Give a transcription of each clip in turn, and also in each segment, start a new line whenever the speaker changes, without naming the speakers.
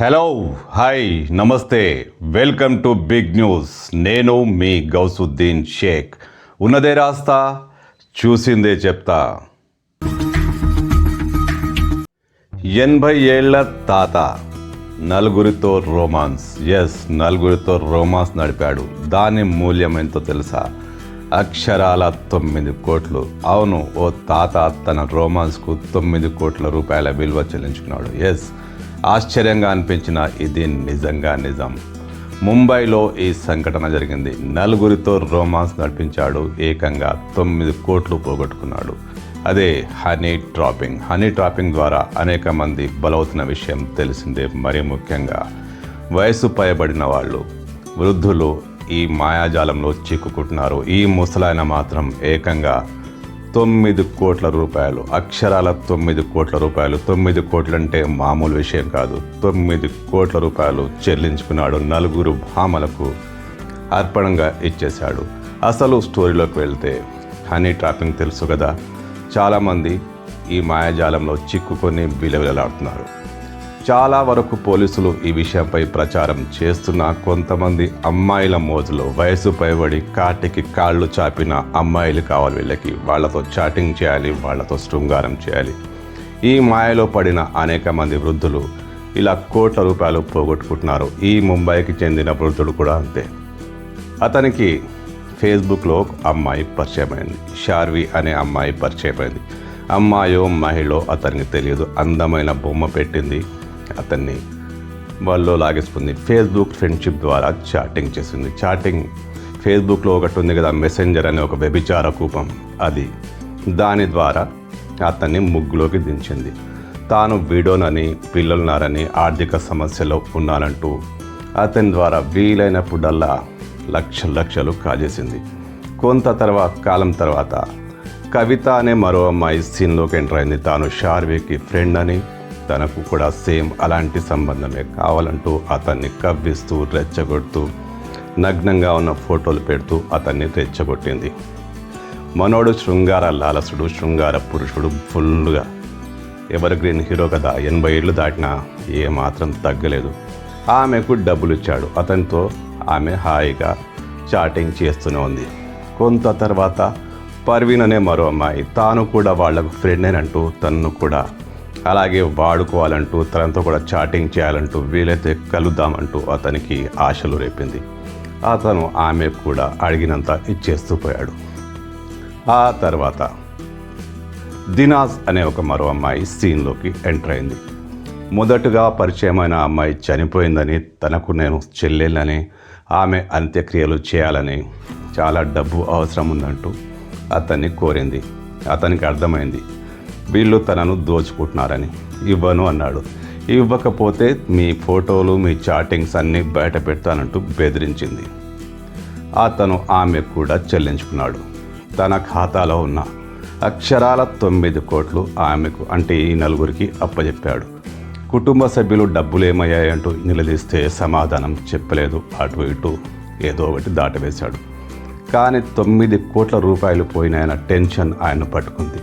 Hello hi నమస్తే welcome to big news నేను మీ గౌసుద్దీన్ షేక్. ఉన్నదే రాస్తా చూసిందే చెప్తా. ఎనభై ఏళ్ళ తాత నలుగురితో రోమాన్స్ ఎస్ నలుగురితో రోమాన్స్ నడిపాడు. దాని మూల్యం ఎంతో తెలుసా? అక్షరాల తొమ్మిది కోట్లు. అవును ఓ తాత తన రోమాన్స్కు తొమ్మిది కోట్ల రూపాయల విలువ చెల్లించుకున్నాడు. ఎస్ ఆశ్చర్యంగా అనిపించిన ఇది నిజంగా నిజం. ముంబైలో ఈ సంఘటన జరిగింది. నలుగురితో రోమాన్స్ నడిపించాడు. ఏకంగా తొమ్మిది కోట్లు పోగొట్టుకున్నాడు. అదే హనీ ట్రాపింగ్. హనీ ట్రాపింగ్ ద్వారా అనేక మంది బలవుతున్న విషయం తెలిసిందే మరీ ముఖ్యంగా. వయసు పైబడిన వాళ్ళు వృద్ధులు ఈ మాయాజాలంలో చిక్కుకుంటున్నారు. ఈ ముసలాయన మాత్రం ఏకంగా తొమ్మిది కోట్ల రూపాయలు. అక్షరాల తొమ్మిది కోట్ల రూపాయలు. తొమ్మిది కోట్లు అంటే మామూలు విషయం కాదు. తొమ్మిది కోట్ల రూపాయలు చెల్లించుకున్నాడు నలుగురు భామలకు అర్పణంగా ఇచ్చేశాడు. అసలు స్టోరీలోకి వెళ్తే హనీ ట్రాపింగ్ తెలుసు కదా చాలామంది ఈ మాయాజాలంలో చిక్కుకొని విలవిలలాడుతున్నారు చాలా వరకు పోలీసులు ఈ విషయంపై ప్రచారం చేస్తున్న కొంతమంది అమ్మాయిల మోజులో వయసు పైబడి కాటికి కాళ్ళు చాపిన అమ్మాయిలు కావాలి వీళ్ళకి. వాళ్ళతో చాటింగ్ చేయాలి వాళ్ళతో శృంగారం చేయాలి. ఈ మాయలో పడిన అనేక మంది వృద్ధులు ఇలా కోట్ల రూపాయలు పోగొట్టుకుంటున్నారు. ఈ ముంబైకి చెందిన వృద్ధుడు కూడా అంతే. అతనికి ఫేస్బుక్లో ఒక అమ్మాయి పరిచయమైంది. షార్వి అనే అమ్మాయి పరిచయమైంది. అమ్మాయో మహిళో అతనికి తెలియదు. అందమైన బొమ్మ పెట్టింది. అతన్ని వాళ్ళు లాగేసుకుంది. ఫేస్బుక్ ఫ్రెండ్షిప్ ద్వారా చాటింగ్ చేసింది. చాటింగ్ ఫేస్బుక్లో ఒకటి ఉంది కదా మెసెంజర్ అనే ఒక వ్యభిచార కూపం అది. దాని ద్వారా అతన్ని ముగ్గులోకి దించింది. తాను వీడోనని పిల్లలున్నారని ఆర్థిక సమస్యలో ఉన్నానంటూ అతని ద్వారా వీలైనప్పుడల్లా లక్ష లక్షలు కాజేసింది. కొంత తర్వాత కాలం తర్వాత కవిత అనే మరో అమ్మాయి సీన్లోకి ఎంటర్ అయింది. తాను షార్వీకి ఫ్రెండ్ అని తనకు కూడా సేమ్ అలాంటి సంబంధమే కావాలంటూ అతన్ని కవ్విస్తూ రెచ్చగొడుతూ నగ్నంగా ఉన్న ఫోటోలు పెడుతూ అతన్ని రెచ్చగొట్టింది. మనోడు శృంగార లాలసుడు శృంగార పురుషుడు ఫుల్గా ఎవర్ గ్రీన్ హీరో కదా ఎనభై ఏళ్ళు దాటినా ఏమాత్రం తగ్గలేదు. ఆమెకు డబ్బులు ఇచ్చాడు అతనితో ఆమె హాయిగా చాటింగ్ చేస్తూనే ఉంది. కొంత తర్వాత పర్వీన్ అనే మరో అమ్మాయి తాను కూడా వాళ్ళకు ఫ్రెండేనంటూ తనను కూడా అలాగే వాడుకోవాలంటూ తనతో కూడా చాటింగ్ చేయాలంటూ వీలైతే కలుద్దామంటూ అతనికి ఆశలు రేపింది. అతను ఆమె కూడా అడిగినంత ఇచ్చేస్తూ పోయాడు. ఆ తర్వాత దినాజ్ అనే ఒక మరో అమ్మాయి సీన్లోకి ఎంటర్ అయింది. మొదటగా పరిచయమైన అమ్మాయి చనిపోయిందని తనకు నేను చెల్లెలని ఆమె అంత్యక్రియలు చేయాలని చాలా డబ్బు అవసరం ఉందంటూ అతన్ని కోరింది. అతనికి అర్థమైంది. వీళ్ళు తనను దోచుకుంటున్నారని ఇవ్వను అన్నాడు. ఇవ్వకపోతే మీ ఫోటోలు మీ చాటింగ్స్ అన్నీ బయట పెడతానంటూ బెదిరించింది. అతను ఆమె కూడా చెల్లించుకున్నాడు. తన ఖాతాలో ఉన్న అక్షరాల తొమ్మిది కోట్లు ఆమెకు అంటే ఈ నలుగురికి అప్పచెప్పాడు కుటుంబ సభ్యులు డబ్బులు ఏమయ్యాయంటూ నిలదీస్తే సమాధానం చెప్పలేదు. అటు ఇటు ఏదో ఒకటి దాటవేశాడు. కానీ తొమ్మిది కోట్ల రూపాయలు పోయినాయన టెన్షన్ ఆయన పట్టుకుంది.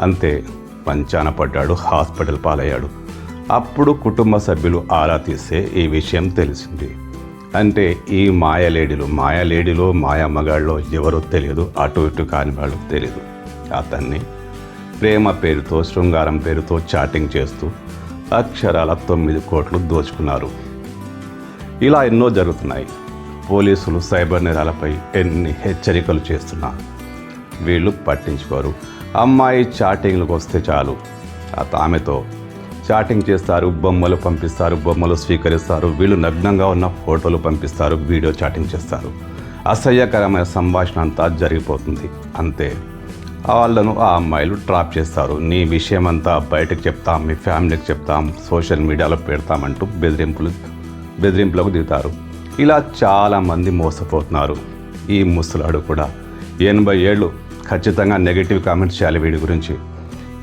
అంతే పంచాన పడ్డాడు హాస్పిటల్ పాలయ్యాడు. అప్పుడు కుటుంబ సభ్యులు ఆరా తీస్తే ఈ విషయం తెలిసింది. అంటే ఈ మాయలేడిలు మాయలేడిలో మాయమ్మగాళ్ళలో ఎవరో తెలియదు అటు ఇటు కాని వాళ్ళు తెలియదు. అతన్ని ప్రేమ పేరుతో శృంగారం పేరుతో చాటింగ్ చేస్తూ అక్షరాల తొమ్మిది కోట్లు దోచుకున్నారు. ఇలా ఎన్నో జరుగుతున్నాయి. పోలీసులు సైబర్ నేరాలపై ఎన్ని హెచ్చరికలు చేస్తున్నా వీళ్ళు పట్టించుకోరు. అమ్మాయి చాటింగ్లకు వస్తే చాలు. ఆ ఆమెతో చాటింగ్ చేస్తారు బొమ్మలు పంపిస్తారు బొమ్మలు స్వీకరిస్తారు వీళ్ళు నగ్నంగా ఉన్న ఫోటోలు పంపిస్తారు వీడియో చాటింగ్ చేస్తారు. అసహ్యకరమైన సంభాషణ అంతా జరిగిపోతుంది. అంతే. వాళ్ళను ఆ అమ్మాయిలు ట్రాప్ చేస్తారు. నీ విషయం అంతా బయటకు చెప్తాం మీ ఫ్యామిలీకి చెప్తాం సోషల్ మీడియాలో పెడతామంటూ బెదిరింపులు బెదిరింపులకు దిగుతారు. ఇలా చాలామంది మోసపోతున్నారు. ఈ ముసలాడు కూడా ఎనభై ఏళ్ళు ఖచ్చితంగా నెగిటివ్ కామెంట్స్ చేయాలి వీడి గురించి.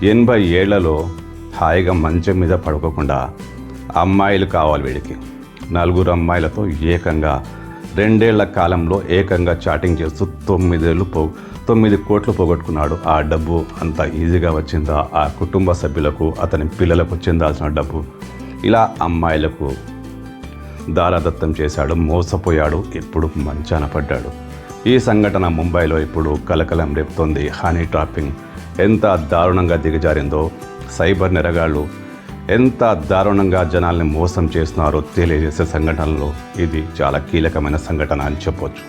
ఎనభై ఏళ్ళలో హాయిగా మంచం మీద పడుకోకుండా అమ్మాయిలు కావాలి వీడికి. నలుగురు అమ్మాయిలతో ఏకంగా రెండేళ్ళ కాలంలో ఏకంగా చాటింగ్ చేస్తూ తొమ్మిదేళ్ళు పో తొమ్మిది కోట్లు పోగొట్టుకున్నాడు. ఆ డబ్బు అంత ఈజీగా వచ్చిందా? ఆ కుటుంబ సభ్యులకు అతని పిల్లలకు చెందాల్సిన డబ్బు. ఇలా అమ్మాయిలకు దారాదత్తం చేశాడు మోసపోయాడు ఎప్పుడు మంచాన పడ్డాడు. ఈ సంఘటన ముంబైలో ఇప్పుడు కలకలం రేపుతోంది. హనీ ట్రాపింగ్ ఎంత దారుణంగా దిగజారిందో సైబర్ నెరగాళ్ళు ఎంత దారుణంగా జనాల్ని మోసం చేస్తున్నారో తెలియజేసే సంఘటనలో ఇది చాలా కీలకమైన సంఘటన అని చెప్పొచ్చు.